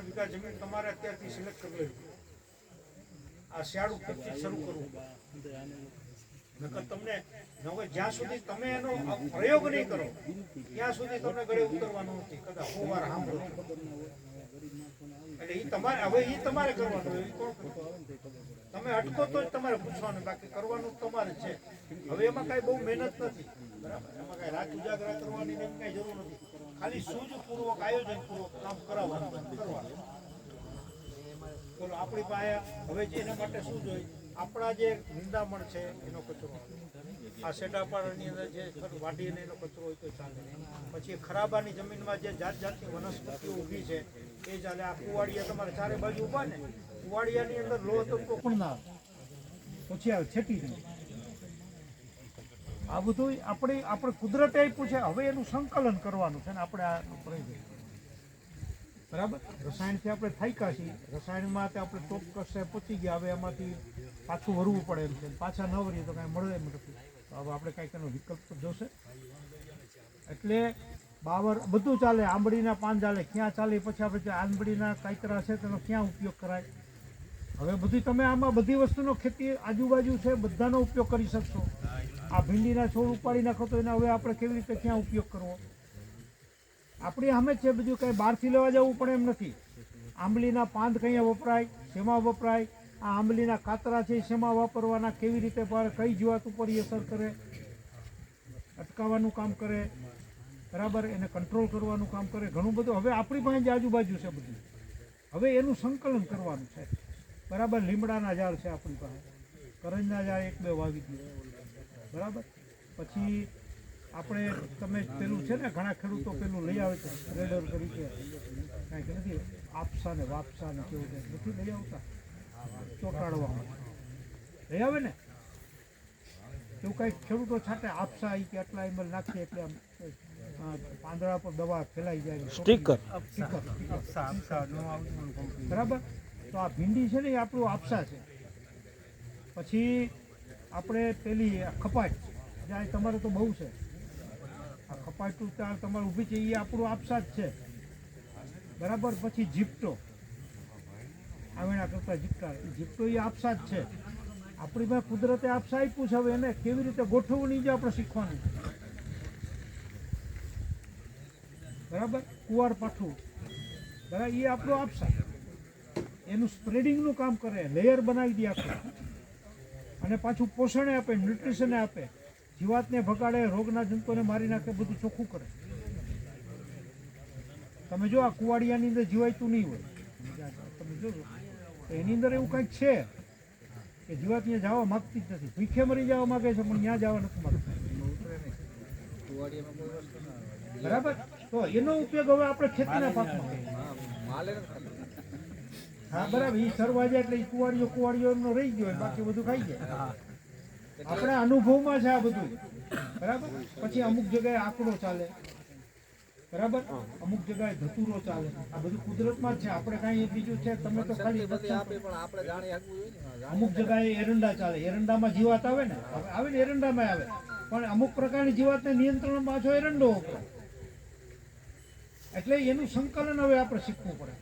ત્રણ વીઘા જમીન તમારે અત્યારથી સિલેક્ટ કરી લેવી આ શિયાળુ ખેતી શરૂ કરવું. નકર તમને નવે જ્યાં સુધી તમે એનો પ્રયોગ નહીં કરો, ત્યાં સુધી તમને ગળે ઉતરવાનું નથી. કદાચ સો વાર સાંભળો એટલે એ તમારે, હવે એ તમારે કરવાનું એ કોણ તમે અટકો તો જ તમારે પૂછવાનું, બાકી કરવાનું તમારે છે. હવે એમાં કાંઈ બહુ મહેનત નથી. બરાબર? એમાં કાંઈ રાત ઉજાગરા કરવાની ને એમ કાંઈ જરૂર નથી ખાલી સૂઝપૂર્વક આયોજનપૂર્વક કામ કરાવવાનું કરવાનું બોલો આપણી પાસે હવે જે એના માટે શું જોઈએ આપણા જે નિંદામણ છે, એનો કચરો આ સેટાપાડાની અંદર જે વાટીને એનો કચરો હોય તો ચાલે. પછી ખરાબાની જમીનમાં જે જાત જાતની વનસ્પતિઓ ઊભી છે, એ ચાલે. આ કુવાડિયા તમારે ચારે બાજુ ઊભા ને? કુવાડિયાની અંદર લોહ તો પણ ના. પછી આવે છેટી નહીં આ બધું આપણે આપણે કુદરતે આપ્યું છે. હવે એનું સંકલન કરવાનું છે ને આપણે આ પ્રયોગ બરાબર? રસાયણથી આપણે થાક્યા છીએ. રસાયણમાં તે આપણે ચોક્કસ પચી ગયા. હવે એમાંથી પાછું વરવું પડે એમ છે. પાછા ન વરીએ તો કાંઈ મળે એમ નથી. હવે આપણે કાંઈક એનો વિકલ્પ જોશે. એટલે બાવર બધું ચાલે. આંબળીના પાન ચાલે. ક્યાં ચાલે પછી આપણે આંબળીના કાંકરા છે તેનો ક્યાં ઉપયોગ કરાય? હવે બધી તમે આમાં બધી વસ્તુનો ખેતી આજુબાજુ છે, બધાનો ઉપયોગ કરી શકશો. આ ભીંડીના છોડ ઉપાડી નાખો તો એના હવે આપણે કેવી રીતે ક્યાં ઉપયોગ કરવો? આપણી સામે છે બધું કંઈ બહારથી લેવા જવું પણ એમ નથી. આંબલીના પાંદ કઈ વપરાય, શેમાં વપરાય, આ આંબલીના કાતરા છે શેમાં વાપરવાના, કેવી રીતે કઈ જીવાત ઉપર એ અસર કરે, અટકાવવાનું કામ કરે, બરાબર? એને કંટ્રોલ કરવાનું કામ કરે, ઘણું બધું. હવે આપણી પાસે આજુબાજુ છે બધું. હવે એનું સંકલન કરવાનું છે. બરાબર? લીમડાના ઝાડ છે આપણી પાસે. કરંજના ઝાડ એક બે વાવી દીધું બરાબર? પછી આપણે તમે પેલું છે ને ઘણા ખેડૂતો પેલું લઈ આવે છે રેડર તરીકે. કાંઈક નથી આપસા ને વાપસા ને કેવું કંઈક નથી લઈ આવતા? ચોંટાડવા માટે લઈ આવે ને? એવું કંઈક ખેડૂતો છાંટે આપસા ઈ કે આટલા એમ નાખીએ એટલે આમ પાંદડા પર દવા ફેલાઈ જાય. સ્ટીકર. બરાબર? તો આ ભીંડી છે ને એ આપણું આપસા છે. પછી આપણે પેલી ખપાટ જ્યાં તમારે તો બહુ છે. આ ખપાટ ત્યાં તમારે ઊભી છે એ આપણું આપસાદ છે. બરાબર? પછી જીપટો. આવેણા કરતા જીપટા. જીપટો એ આપસા જ છે. આપણી પાસે કુદરતે આપસા આપ્યું છે, હવે એને કેવી રીતે ગોઠવવું નહીં જે આપણે શીખવાનું બરાબર? કુવાર પાઠું બરાબર? એ આપણો આપસા. એનું સ્પ્રેડિંગનું કામ કરે. લેયર બનાવી દે આખું. અને પાછું પોષણે આપે ન્યુટ્રિશને આપે. જીવાતને ભગાડે, રોગના જંતુઓને મારી નાખે, બધું ચોખ્ખું કરે. તમે જો આ કુવાડિયાની અંદર જીવાયતું નહીં હોય, તમે જોજો એની અંદર એવું કંઈક છે કે જીવાત ત્યાં જવા માગતી જ નથી. ભૂખે મરી જવા માગે છે, પણ ત્યાં જવા નથી માગતા. બરાબર? તો એનો ઉપયોગ હવે આપણે ખેતીના પાકમાં. હા બરાબર. એ સરવા જાય એટલે કુવારીઓ કુવારીઓ એમનો રહી ગયો બાકી બધું ખાઈ જાય આપણા અનુભવમાં છે આ બધું. બરાબર? પછી અમુક જગ્યાએ આંકડો ચાલે. બરાબર? અમુક જગ્યાએ ધતુરો ચાલે. આ બધું કુદરતમાં જ છે. આપણે કાંઈ બીજું છે તમે તો ખાલી અમુક જગ્યાએ એરંડા ચાલે. એરંડામાં જીવાત આવે ને? આવે ને એરંડામાં આવે. પણ અમુક પ્રકારની જીવાતને નિયંત્રણ પાછો એરંડો એટલે એનું સંકલન હવે આપણે શીખવું પડે.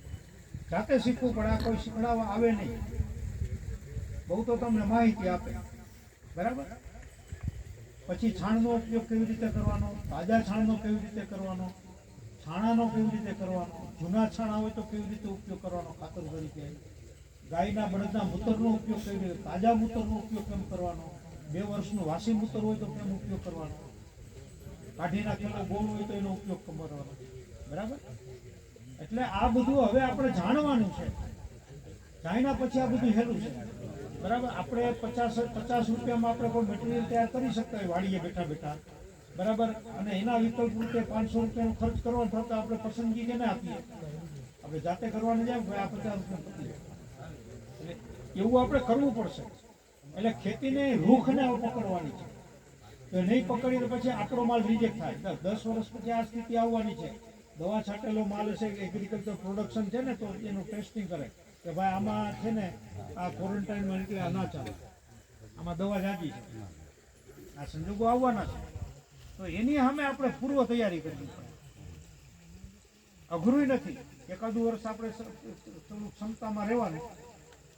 જાતે શીખવું પડે આ કોઈ શીખડાવવા આવે નહીં. બહુ તો તમને માહિતી આપે. બરાબર? પછી છાણનો ઉપયોગ કેવી રીતે કરવાનો? તાજા છાણનો કેવી રીતે કરવાનો? છાણાનો કેવી રીતે કરવાનો? જૂના છાણા હોય તો કેવી રીતે ઉપયોગ કરવાનો? ખાતર તરીકે. ગાયના બળદના મૂતરનો ઉપયોગ કેવી રીતે? તાજા મૂતરનો ઉપયોગ કેમ કરવાનો? બે વર્ષનું વાસી મૂતર હોય તો કેમ ઉપયોગ કરવાનો? કાઢી નાખેલો ગોળ હોય તો એનો ઉપયોગ કરવાનો? બરાબર? એટલે આ બધું હવે આપણે જાણવાનું છે. જાણ્યા પછી આ બધું હેલું છે. બરાબર? આપણે પચાસ પચાસ રૂપિયામાં આપણે કોઈ મટીરિયલ તૈયાર કરી શકતા હોય વાડીએ બેઠા બેઠા. બરાબર? અને એના વિકલ્પ રૂપે પાંચસો રૂપિયાનો ખર્ચ કરવો થતો આપણે પસંદગી કેને આપીએ. આપણે જાતે કરવાની જાય ભાઈ આ પચાસ રૂપિયા એવું આપણે કરવું પડશે. એટલે ખેતીને રૂખને પકડવાની છે. નહીં પકડીએ તો પછી આકડો માલ રિજેક્ટ થાય. દસ વર્ષ પછી આ સ્થિતિ આવવાની છે. દવા છાંટેલો માલ હશે એગ્રીકલ્ચર પ્રોડક્શન છે ને, તો એનું ટેસ્ટિંગ કરે. કે ભાઈ આમાં છે ને, આ ક્વોરન્ટાઇનમાં આ ના ચાલે. આમાં દવા જાજી છે. આ સંજોગો આવવાના છે. તો એની સામે આપણે પૂર્વ તૈયારી કરવી પડે. અઘરું નથી. એકાદું વર્ષ આપણે થોડુંક ક્ષમતામાં રહેવાનું.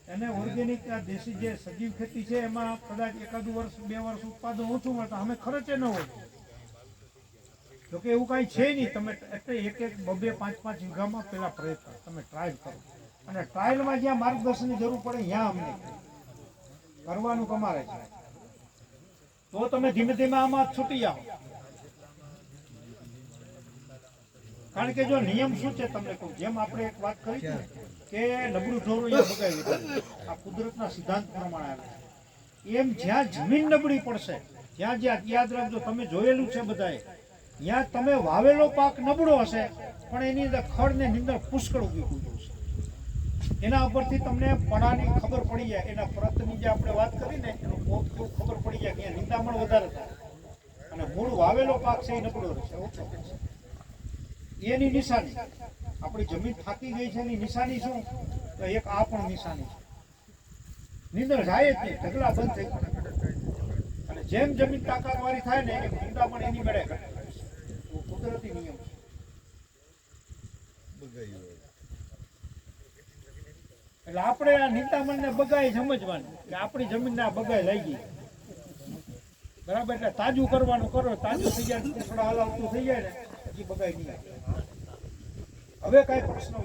એને ઓર્ગેનિક આ દેશી જે સજીવ ખેતી છે, એમાં કદાચ એકાદું વર્ષ, બે વર્ષ ઉત્પાદન ઓછું મળતા, અમે ખર્ચે ન હોય જોકે એવું કાંઈ છે નહીં. તમે એટલે એક એક બબે પાંચ પાંચ વીઘામાં પેલા પ્રયત્ન તમે ટ્રાયલ કરો. અને ટ્રાયલમાં જ્યાં માર્ગદર્શનની જરૂર પડે ત્યાં અમને કરવાનું તમારે છે. તો તમે ધીમે ધીમે આમાં છૂટી જાઓ. કારણ કે જો નિયમ શું છે તમને કહું? જેમ આપણે એક વાત કરી કે નબળું ઢોરું એ ભગાવી આ કુદરતના સિદ્ધાંત પ્રમાણે આવે એમ જ્યાં જમીન નબળી પડશે જ્યાં જ્યાં યાદ રાખજો, તમે જોયેલું છે બધાએ. ત્યાં તમે વાવેલો પાક નબળો હશે, પણ એની અંદર ખડ નીંદર પુષ્કળ ગયું છે. એના ઉપરથી તમને પડાની ખબર પડી જાય, એના પ્રતની જે આપણે વાત કરી ને, એનું પોત ખબર પડી જાય કે નિંદામણ વધારે થાય. અને મૂળ વાવેલો પાક છે એ નબળો રહેશે, ઓછો એની નિશાની, આપણી જમીન થાકી ગઈ છે એની નિશાની શું? તો એક આ પણ નિશાની છે. નીંદર જાય જ નહીં, ઢગલા બંધ થઈ અને જેમ જમીન તાકાત વાળી થાય ને, એમ નિંદામણ એની મેળે ઘટે. કુદરતી નિયમ એટલે આપણે આ નિંદામણને બગાઈ સમજવાનું કે આપણી જમીનને આ બગાઈ લઈ ગઈ. બરાબર? એટલે તાજું કરવાનું કરો, તાજું થઈ જાય થોડા હલાવતું થઈ જાય ને એ બગાઈ નહીં. હવે કાંઈ પ્રશ્ન